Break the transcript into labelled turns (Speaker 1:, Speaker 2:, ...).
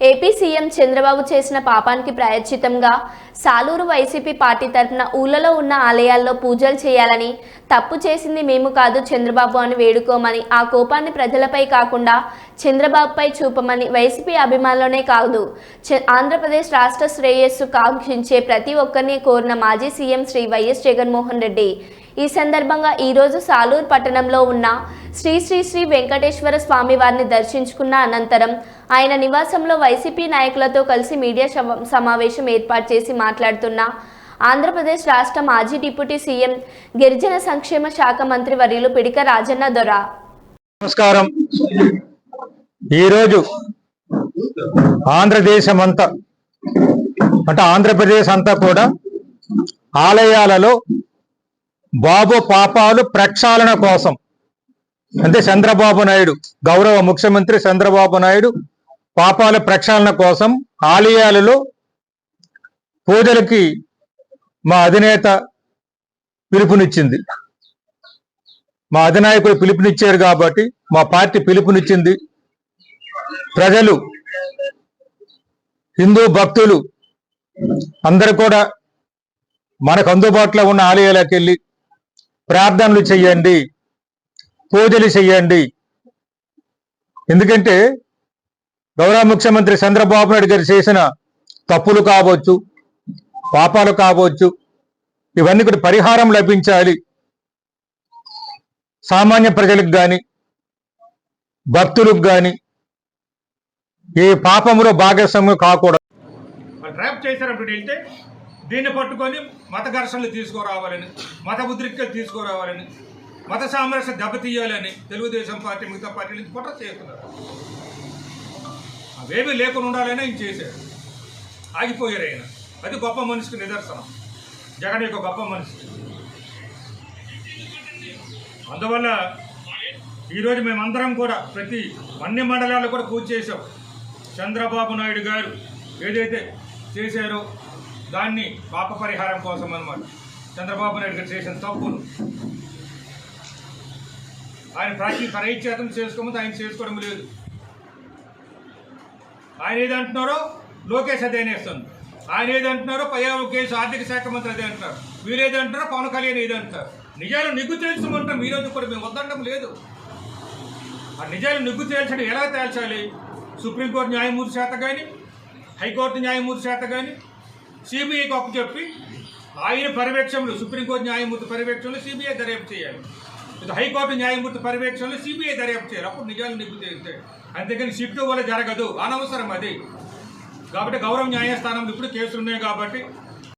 Speaker 1: AP CM Chandrababu చేసిన పాపానికి ప్రాయశ్చితంగా Saluru YCP party తరఫున ఊళ్ళలో ఉన్న ఆలయాల్లో పూజలు చేయాలని తప్పు చేసింది మేము కాదు చంద్రబాబు అని వేడుకోమని ఆ కోపాన్ని ప్రజలపై కాకుండా చంద్రబాబుపై చూపమని వైసీపీ అభిమానులనే కాదు చ- ఆంధ్రప్రదేశ్ రాష్ట్ర శ్రేయస్సు కాంక్షించే ప్రతి ఒక్కరిని కోరిన మాజీ CM Shri Y S Jaganmohan Reddy. ఈ సందర్భంగా ఈరోజు సాలూరు పట్టణంలో ఉన్న శ్రీ శ్రీ శ్రీ వెంకటేశ్వర స్వామి వారిని దర్శించుకున్న అనంతరం ఆయన నివాసంలో వైసీపీ నాయకులతో కలిసి మీడియా సమావేశం ఏర్పాటు చేసి మాట్లాడుతున్న ఆంధ్రప్రదేశ్ రాష్ట్ర మాజీ డిప్యూటీ సీఎం గిరిజన సంక్షేమ శాఖ మంత్రి వర్యులు పిడిక రాజన్న దొర.
Speaker 2: నమస్కారం. ఈరోజు ఆంధ్రదేశం అంతా అంటే ఆంధ్రప్రదేశ్ అంతా కూడా ఆలయాలలో బాబు పాపాలు ప్రక్షాళన కోసం అంటే చంద్రబాబు నాయుడు గౌరవ ముఖ్యమంత్రి చంద్రబాబు నాయుడు పాపాల ప్రక్షాళన కోసం ఆలయాలలో పూజలకి మా అధినేత పిలుపునిచ్చింది. మా అధినాయకుడు పిలుపునిచ్చారు కాబట్టి మా పార్టీ పిలుపునిచ్చింది. ప్రజలు హిందూ భక్తులు అందరు కూడా మనకు అందుబాటులో ఉన్న ఆలయాలకు వెళ్ళి ప్రార్థనలు చేయండి. పూజలు చెయ్యండి. ఎందుకంటే గౌరవ ముఖ్యమంత్రి చంద్రబాబు నాయుడు గారు చేసిన తప్పులు కావచ్చు పాపాలు కావచ్చు ఇవన్నీ కూడా పరిహారం లభించాలి. సామాన్య ప్రజలకు కానీ భక్తులకు కానీ ఏ పాపములో భాగస్వామ్యం కాకూడదు.
Speaker 3: వాళ్ళు ట్రాప్ చేశారప్పుడు వెళ్తే దీన్ని పట్టుకొని మత ఘర్షణలు తీసుకురావాలని మత ఉద్రిక్తలు తీసుకురావాలని మత సామరస్య దెబ్బతీయాలని తెలుగుదేశం పార్టీ మిగతా పార్టీ నుంచి కుట్ర చేస్తున్నారు. అవేమీ లేకుండా ఉండాలని ఆయన చేశారు ఆగిపోయారు ఆయన. అది గొప్ప మనిషికి నిదర్శనం. జగన్ యొక్క గొప్ప మనిషి. అందువల్ల ఈరోజు మేమందరం కూడా ప్రతి అన్ని మండలాల్లో కూడా పూజ చేశాం. చంద్రబాబు నాయుడు గారు ఏదైతే చేశారో దాన్ని పాప పరిహారం కోసం అనమాట చంద్రబాబు నాయుడు గారు చేసిన తప్పును ఆయన ప్రాచీన పరైచ్చేతం చేసుకోమని ఆయన చేసుకోవడం లేదు. ఆయన ఏదంటున్నారో లోకేష్ అదే అనేస్తుంది. ఆయన ఏదంటున్నారో పయ్యా కేసు ఆర్థిక శాఖ మంత్రి అదే అంటారు వీరు ఏదంటున్నారో పవన్ కళ్యాణ్ ఏది అంటారు నిజాలు నిగ్గు తేల్చమంటాం ఈరోజు కూడా మేము వద్దడం లేదు. ఆ నిజాలు నిగ్గు తేల్చడం ఎలా తేల్చాలి? సుప్రీంకోర్టు న్యాయమూర్తి చేత కానీ హైకోర్టు న్యాయమూర్తి చేత కానీ సిబిఐకి అప్పు చెప్పి ఆయన పర్యవేక్షణలు సుప్రీంకోర్టు న్యాయమూర్తి పర్యవేక్షణలు సిబిఐ దర్యాప్తు చేయాలి. ఇది హైకోర్టు న్యాయమూర్తి పర్యవేక్షణలో సిబిఐ దర్యాప్తు చేయాలి. అప్పుడు నిజాలు నిగ్గు తేలుతాయి అంతేకాని షిఫ్ట్ వల్ల జరగదు. అనవసరం అది. కాబట్టి గౌరవ న్యాయస్థానంలో ఇప్పుడు కేసులు ఉన్నాయి కాబట్టి